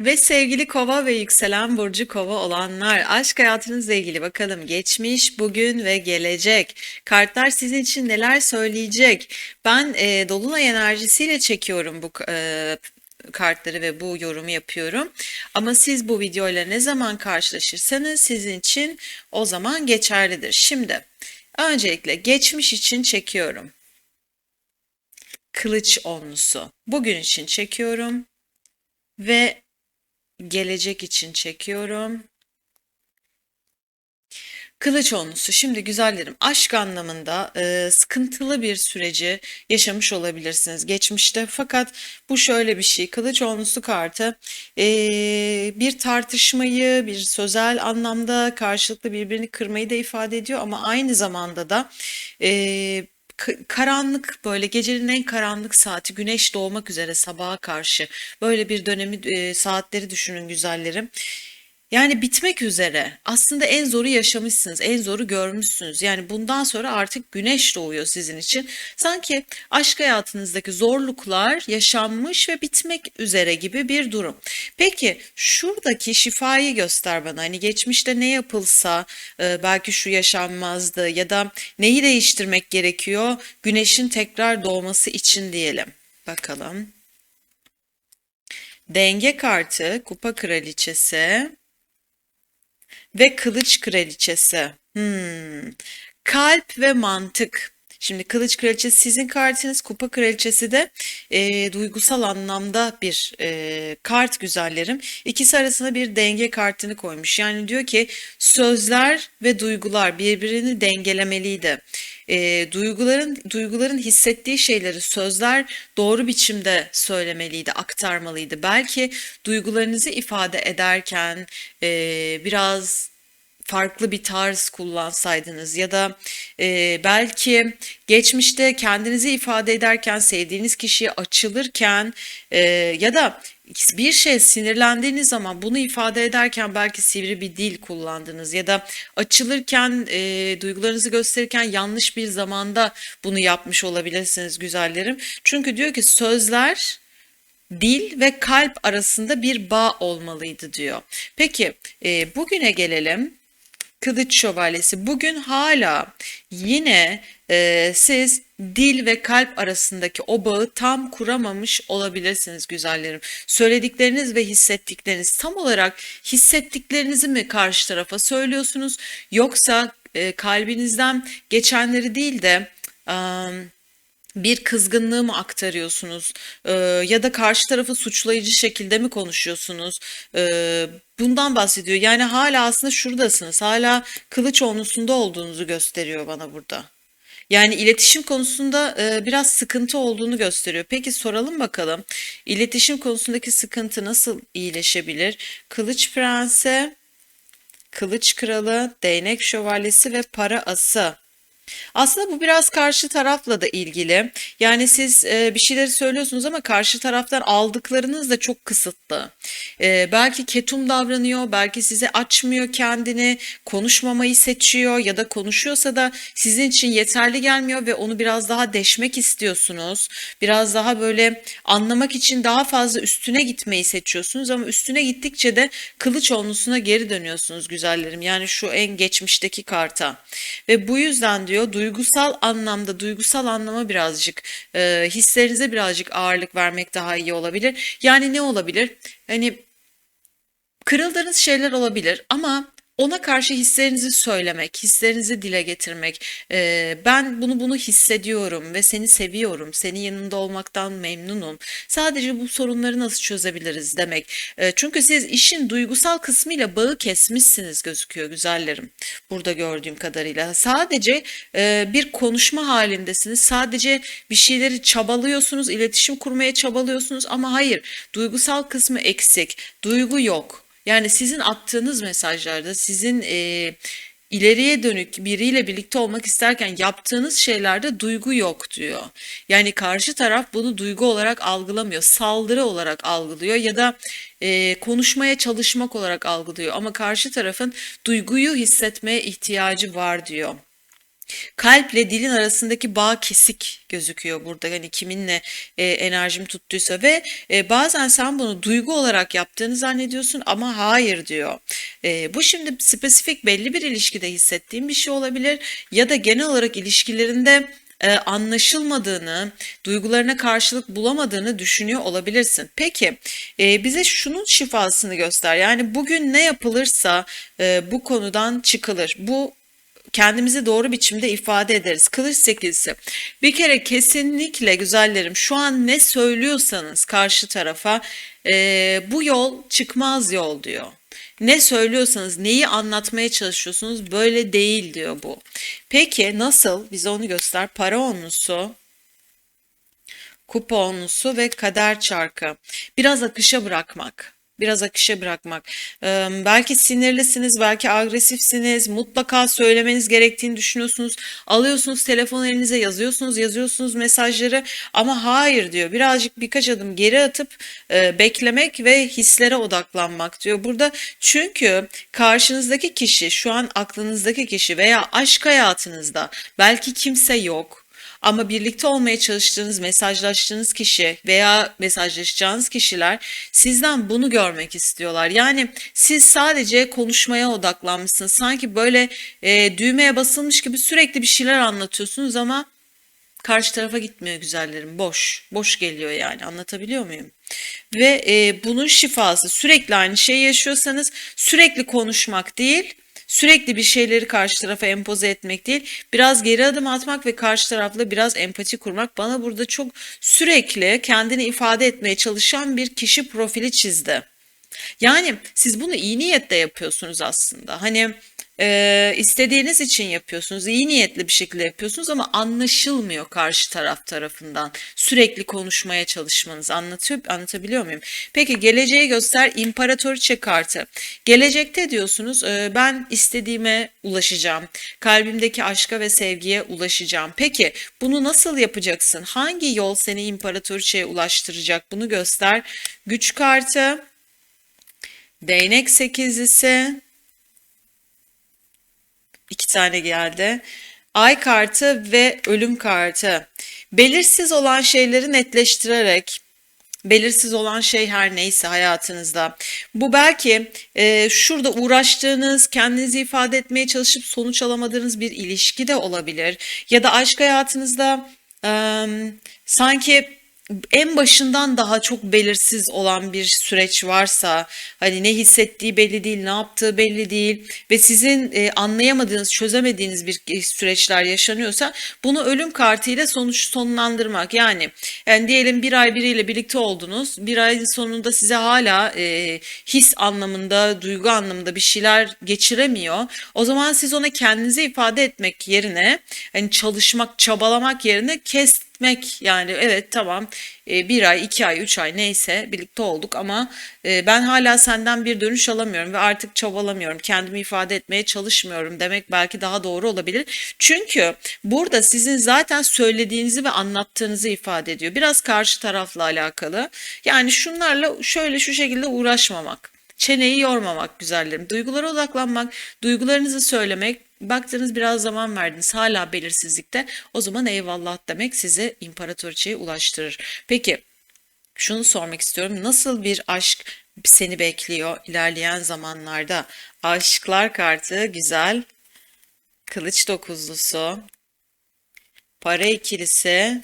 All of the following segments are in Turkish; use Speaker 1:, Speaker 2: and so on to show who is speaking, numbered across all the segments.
Speaker 1: Ve sevgili kova ve yükselen burcu kova olanlar aşk hayatınızla ilgili bakalım geçmiş, bugün ve gelecek. Kartlar sizin için neler söyleyecek? Ben e, Dolunay enerjisiyle çekiyorum bu e, kartları ve bu yorumu yapıyorum. Ama siz bu videoyla ne zaman karşılaşırsanız sizin için o zaman geçerlidir. Şimdi öncelikle geçmiş için çekiyorum. Kılıç onlusu. Bugün için çekiyorum ve gelecek için çekiyorum. Kılıç onlusu. Şimdi güzellerim aşk anlamında e, sıkıntılı bir süreci yaşamış olabilirsiniz geçmişte. Fakat bu şöyle bir şey. Kılıç onlusu kartı e, bir tartışmayı, bir sözel anlamda karşılıklı birbirini kırmayı da ifade ediyor. Ama aynı zamanda da e, karanlık böyle gecenin en karanlık saati güneş doğmak üzere sabaha karşı böyle bir dönemi saatleri düşünün güzellerim. Yani bitmek üzere. Aslında en zoru yaşamışsınız, en zoru görmüşsünüz. Yani bundan sonra artık güneş doğuyor sizin için. Sanki aşk hayatınızdaki zorluklar yaşanmış ve bitmek üzere gibi bir durum. Peki şuradaki şifayı göster bana. Hani geçmişte ne yapılsa e, belki şu yaşanmazdı ya da neyi değiştirmek gerekiyor güneşin tekrar doğması için diyelim. Bakalım. Denge kartı, kupa kraliçesi. Ve kılıç kraliçesi. Hmm. Kalp ve mantık. Şimdi kılıç kraliçesi sizin kartınız, kupa kraliçesi de e, duygusal anlamda bir e, kart güzellerim. İkisi arasında bir denge kartını koymuş. Yani diyor ki sözler ve duygular birbirini dengelemeliydi. E, duyguların duyguların hissettiği şeyleri sözler doğru biçimde söylemeliydi, aktarmalıydı. Belki duygularınızı ifade ederken e, biraz farklı bir tarz kullansaydınız ya da e, belki geçmişte kendinizi ifade ederken sevdiğiniz kişiye açılırken e, ya da bir şey sinirlendiğiniz zaman bunu ifade ederken belki sivri bir dil kullandınız ya da açılırken e, duygularınızı gösterirken yanlış bir zamanda bunu yapmış olabilirsiniz güzellerim. Çünkü diyor ki sözler dil ve kalp arasında bir bağ olmalıydı diyor. Peki e, bugüne gelelim. Kılıç Şövalyesi. Bugün hala yine e, siz dil ve kalp arasındaki o bağı tam kuramamış olabilirsiniz güzellerim. Söyledikleriniz ve hissettikleriniz tam olarak hissettiklerinizi mi karşı tarafa söylüyorsunuz yoksa e, kalbinizden geçenleri değil de... Um, bir kızgınlığı mı aktarıyorsunuz ee, ya da karşı tarafı suçlayıcı şekilde mi konuşuyorsunuz? Ee, bundan bahsediyor. Yani hala aslında şuradasınız. Hala kılıç onlusunda olduğunuzu gösteriyor bana burada. Yani iletişim konusunda e, biraz sıkıntı olduğunu gösteriyor. Peki soralım bakalım. İletişim konusundaki sıkıntı nasıl iyileşebilir? Kılıç prensi, kılıç kralı, değnek şövalyesi ve para ası. Aslında bu biraz karşı tarafla da ilgili. Yani siz e, bir şeyleri söylüyorsunuz ama karşı taraftan aldıklarınız da çok kısıtlı. E, belki ketum davranıyor, belki size açmıyor kendini, konuşmamayı seçiyor ya da konuşuyorsa da sizin için yeterli gelmiyor ve onu biraz daha deşmek istiyorsunuz. Biraz daha böyle anlamak için daha fazla üstüne gitmeyi seçiyorsunuz ama üstüne gittikçe de kılıç onlusuna geri dönüyorsunuz güzellerim. Yani şu en geçmişteki karta. Ve bu yüzden diyor diyor. Duygusal anlamda, duygusal anlama birazcık, e, hislerinize birazcık ağırlık vermek daha iyi olabilir. Yani ne olabilir? Hani kırıldığınız şeyler olabilir ama ona karşı hislerinizi söylemek, hislerinizi dile getirmek. Ee, ben bunu bunu hissediyorum ve seni seviyorum, senin yanında olmaktan memnunum. Sadece bu sorunları nasıl çözebiliriz demek. Ee, çünkü siz işin duygusal kısmıyla bağı kesmişsiniz gözüküyor güzellerim. Burada gördüğüm kadarıyla. Sadece e, bir konuşma halindesiniz. Sadece bir şeyleri çabalıyorsunuz, iletişim kurmaya çabalıyorsunuz ama hayır, duygusal kısmı eksik. Duygu yok. Yani sizin attığınız mesajlarda sizin e, ileriye dönük biriyle birlikte olmak isterken yaptığınız şeylerde duygu yok diyor. Yani karşı taraf bunu duygu olarak algılamıyor, saldırı olarak algılıyor ya da e, konuşmaya çalışmak olarak algılıyor. Ama karşı tarafın duyguyu hissetmeye ihtiyacı var diyor. Kalple dilin arasındaki bağ kesik gözüküyor burada. Hani kiminle e, enerjim tuttuysa ve e, bazen sen bunu duygu olarak yaptığını zannediyorsun ama hayır diyor. E, bu şimdi spesifik belli bir ilişkide hissettiğin bir şey olabilir ya da genel olarak ilişkilerinde e, anlaşılmadığını, duygularına karşılık bulamadığını düşünüyor olabilirsin. Peki e, bize şunun şifasını göster. Yani bugün ne yapılırsa e, bu konudan çıkılır. Bu kendimizi doğru biçimde ifade ederiz. Kılıç sekizisi. Bir kere kesinlikle güzellerim şu an ne söylüyorsanız karşı tarafa e, bu yol çıkmaz yol diyor. Ne söylüyorsanız, neyi anlatmaya çalışıyorsunuz böyle değil diyor bu. Peki nasıl? Bize onu göster. Para onlusu, kupa onlusu ve kader çarkı. Biraz akışa bırakmak. Biraz akışa bırakmak. Ee, belki sinirlisiniz, belki agresifsiniz, mutlaka söylemeniz gerektiğini düşünüyorsunuz. Alıyorsunuz telefon elinize yazıyorsunuz, yazıyorsunuz mesajları ama hayır diyor. Birazcık birkaç adım geri atıp e, beklemek ve hislere odaklanmak diyor. Burada çünkü karşınızdaki kişi, şu an aklınızdaki kişi veya aşk hayatınızda belki kimse yok. Ama birlikte olmaya çalıştığınız, mesajlaştığınız kişi veya mesajlaşacağınız kişiler sizden bunu görmek istiyorlar. Yani siz sadece konuşmaya odaklanmışsınız. Sanki böyle e, düğmeye basılmış gibi sürekli bir şeyler anlatıyorsunuz ama karşı tarafa gitmiyor güzellerim. Boş. Boş geliyor yani. Anlatabiliyor muyum? Ve e, bunun şifası sürekli aynı şeyi yaşıyorsanız sürekli konuşmak değil sürekli bir şeyleri karşı tarafa empoze etmek değil, biraz geri adım atmak ve karşı tarafla biraz empati kurmak bana burada çok sürekli kendini ifade etmeye çalışan bir kişi profili çizdi. Yani siz bunu iyi niyetle yapıyorsunuz aslında. Hani e, istediğiniz için yapıyorsunuz, iyi niyetli bir şekilde yapıyorsunuz ama anlaşılmıyor karşı taraf tarafından. Sürekli konuşmaya çalışmanız anlatıyor, anlatabiliyor muyum? Peki geleceği göster imparatoriçe kartı. Gelecekte diyorsunuz e, ben istediğime ulaşacağım. Kalbimdeki aşka ve sevgiye ulaşacağım. Peki bunu nasıl yapacaksın? Hangi yol seni imparatoriçeye ulaştıracak? Bunu göster. Güç kartı. Değnek sekizlisi. Tane geldi. Ay kartı ve ölüm kartı. Belirsiz olan şeyleri netleştirerek, belirsiz olan şey her neyse hayatınızda. Bu belki e, şurada uğraştığınız, kendinizi ifade etmeye çalışıp sonuç alamadığınız bir ilişki de olabilir. Ya da aşk hayatınızda e, sanki en başından daha çok belirsiz olan bir süreç varsa hani ne hissettiği belli değil, ne yaptığı belli değil ve sizin e, anlayamadığınız, çözemediğiniz bir süreçler yaşanıyorsa bunu ölüm kartıyla sonuç sonlandırmak. Yani yani diyelim bir ay biriyle birlikte oldunuz. Bir ayın sonunda size hala e, his anlamında, duygu anlamında bir şeyler geçiremiyor. O zaman siz ona kendinizi ifade etmek yerine hani çalışmak, çabalamak yerine kes gitmek yani evet tamam e, bir ay, iki ay, üç ay neyse birlikte olduk ama e, ben hala senden bir dönüş alamıyorum ve artık çabalamıyorum. Kendimi ifade etmeye çalışmıyorum demek belki daha doğru olabilir. Çünkü burada sizin zaten söylediğinizi ve anlattığınızı ifade ediyor. Biraz karşı tarafla alakalı. Yani şunlarla şöyle şu şekilde uğraşmamak. Çeneyi yormamak güzellerim. Duygulara odaklanmak, duygularınızı söylemek, baktınız biraz zaman verdiniz hala belirsizlikte o zaman eyvallah demek sizi imparatoriçeye ulaştırır. Peki şunu sormak istiyorum nasıl bir aşk seni bekliyor ilerleyen zamanlarda? Aşklar kartı güzel. Kılıç dokuzlusu. Para ikilisi.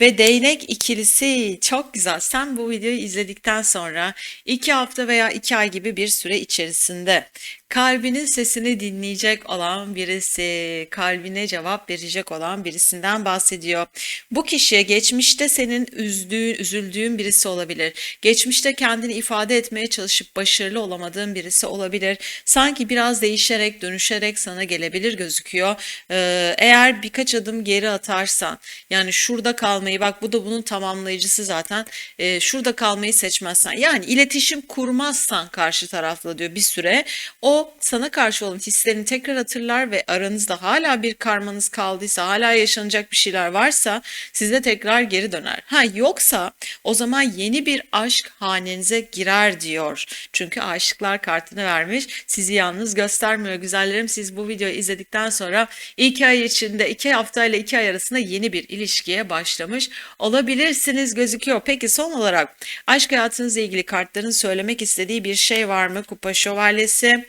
Speaker 1: Ve değnek ikilisi çok güzel. Sen bu videoyu izledikten sonra iki hafta veya iki ay gibi bir süre içerisinde kalbinin sesini dinleyecek olan birisi, kalbine cevap verecek olan birisinden bahsediyor. Bu kişi geçmişte senin üzdüğün, üzüldüğün birisi olabilir. Geçmişte kendini ifade etmeye çalışıp başarılı olamadığın birisi olabilir. Sanki biraz değişerek, dönüşerek sana gelebilir gözüküyor. Ee, eğer birkaç adım geri atarsan, yani şurada kalmayı, bak bu da bunun tamamlayıcısı zaten. Ee, şurada kalmayı seçmezsen, yani iletişim kurmazsan karşı tarafla diyor bir süre, o sana karşı olan hislerini tekrar hatırlar ve aranızda hala bir karmanız kaldıysa, hala yaşanacak bir şeyler varsa size tekrar geri döner. Ha yoksa o zaman yeni bir aşk hanenize girer diyor. Çünkü aşıklar kartını vermiş. Sizi yalnız göstermiyor güzellerim. Siz bu videoyu izledikten sonra iki ay içinde, iki hafta ile iki ay arasında yeni bir ilişkiye başlamış olabilirsiniz gözüküyor. Peki son olarak aşk hayatınızla ilgili kartların söylemek istediği bir şey var mı? Kupa şövalyesi,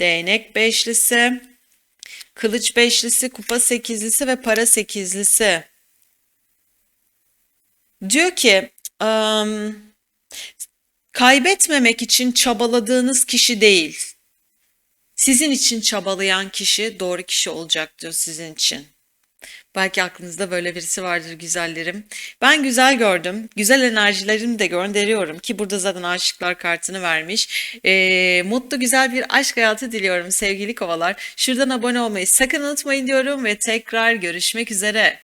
Speaker 1: değnek beşlisi, kılıç beşlisi, kupa sekizlisi ve para sekizlisi. Diyor ki ım, kaybetmemek için çabaladığınız kişi değil. Sizin için çabalayan kişi doğru kişi olacak diyor sizin için. Belki aklınızda böyle birisi vardır güzellerim. Ben güzel gördüm. Güzel enerjilerimi de gönderiyorum ki burada zaten aşıklar kartını vermiş. Ee, mutlu güzel bir aşk hayatı diliyorum sevgili kovalar. Şuradan abone olmayı sakın unutmayın diyorum ve tekrar görüşmek üzere.